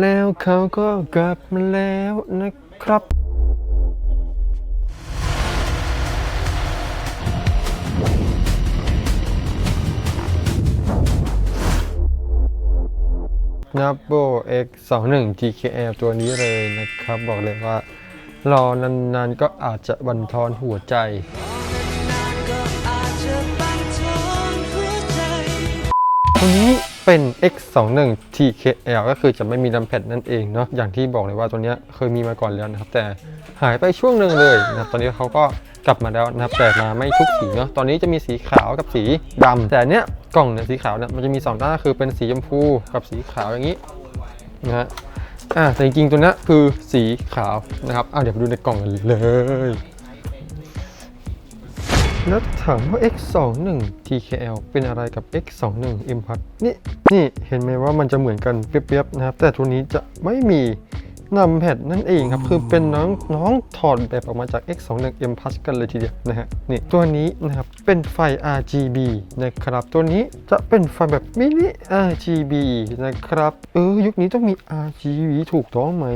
แล้วเขาก็กลับมาแล้วนะครับ นับโบ X 2 1 GKL ตัวนี้เลยนะครับ บอกเลยว่า รอนานๆก็อาจจะบันทอนหัวใจตัวนี้ เป็น X 2 1 TKL ก็คือจะไม่มีลำแพดนั่นเองเนาะอย่างที่บอกเลยว่าตัวนี้เคยมีมาก่อนแล้วนะครับ แต่หายไปช่วงหนึ่งเลยนะครับตอนนี้เขาก็กลับมาแล้วนะครับแต่มาไม่ทุกสีเนาะตอนนี้จะมีสีขาวกับสีดำแต่เนี้ยกล่องเนี่ยสีขาวเนี่ยมันจะมีสองด้านคือเป็นสีชมพูกับสีขาวอย่างนี้นะฮะอ่าแต่จริงๆตัวนี้คือสีขาวนะครับอ่าเดี๋ยวไปดูในกล่องกันเลย แล้วถามว่า X21 TKL เป็นอะไรกับ X21 Impact นี่นี่เห็นไหมว่ามันจะเหมือนกันเปรียบๆนะครับ แต่ตัวนี้จะไม่มีนำแพดนั่นเองครับ คือเป็นน้องน้องถอดแบบออกมาจาก X21 Impact กันเลยทีเดียวนะฮะนี่ตัวนี้นะครับ เป็นไฟ RGB นะครับ ตัวนี้จะเป็นไฟแบบมินิ RGB นะครับ เออ ยุคนี้ต้องมี RGB ถูกต้องไหม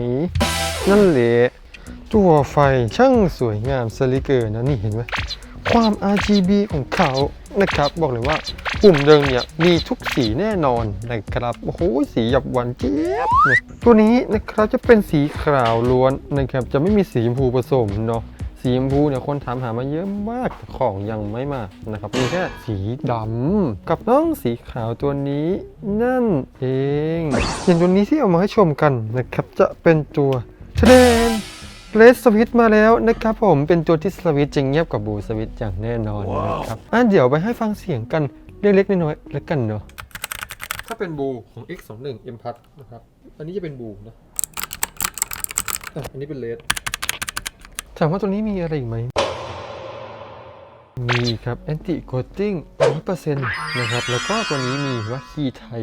นั่นแหละตัวไฟช่างสวยงามสลิเกอร์นะนี่เห็นไหม ความ RGB ของเขานะครับ บอกเลยว่าปุ่มเดิมเนี่ยมีทุกสีแน่นอนนะครับโอ้โหสีหยับหวานเจี๊ยบเนี่ยตัวนี้นะครับจะเป็นสีขาวล้วนนะครับ จะไม่มีสีชมพูผสมเนาะสีชมพูเนี่ยคนถามหามาเยอะมากแต่ของยังไม่มานะครับมีแค่สีดำกับน้องสีขาวตัวนี้นั่นเองอย่างตัวนี้ที่เอามาให้ชมกันนะครับ จะเป็นตัวเทรน เลสสวิตมาแล้วนะครับผมเป็นตัวที่สวิตจะเงียบกว่าบูสวิตอย่างแน่นอนนะครับอะเดี๋ยวไปให้ฟังเสียงกันเล็กๆน้อยๆแล้วกันเนาะถ้าเป็นบูของ X21 m p a t นะครับอันนี้จะเป็นบูนะอะอันนี้เป็นเลสถามว่าตัวนี้มีอะไรอีกไหมมีครับ anti coating 100%นะครับ แล้วก็ตัวนี้มีว่าคีย์ไทย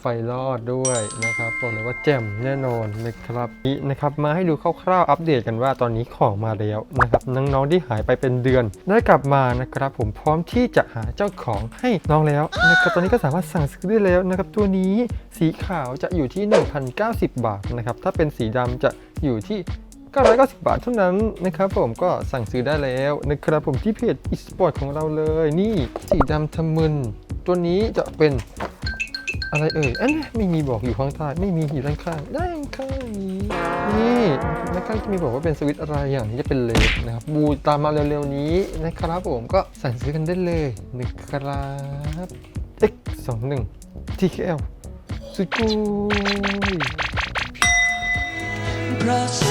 ไฟรอดด้วยนะครับบอกเลยว่าแจ่มแน่นอนนะครับนี่นะครับมาให้ดูคร่าวๆอัปเดตกันว่าตอนนี้ของมาแล้วนะครับน้องๆที่หายไปเป็นเดือน ได้กลับมานะครับ ผมพร้อมที่จะหาเจ้าของให้น้องแล้วนะครับตอนนี้ก็สามารถสั่งซื้อได้แล้วนะครับตัวนี้สีขาวจะอยู่ที่ 1,090 บาทนะครับถ้าเป็นสีดำจะอยู่ที่990 บาทเท่านั้นนะครับผมก็สั่งซื้อได้แล้วนะครับผมที่เพจ eSport ของเราเลยนี่สีดำทะมึนตัวนี้จะเป็น อะไรเอ่ยอันนี้ไม่มีบอกอยู่ข้างใต้ไม่มีอยู่ด้านข้างด้านข้างนี้นี่ด้านข้างจะมีบอกว่าเป็นสวิตอะไรอย่างนี้จะเป็นเลสนะครับบูตามมาเร็วๆนี้นะครับผมก็สั่งซื้อกันได้เลยนะครับ X 2 1 TKL สุดยอด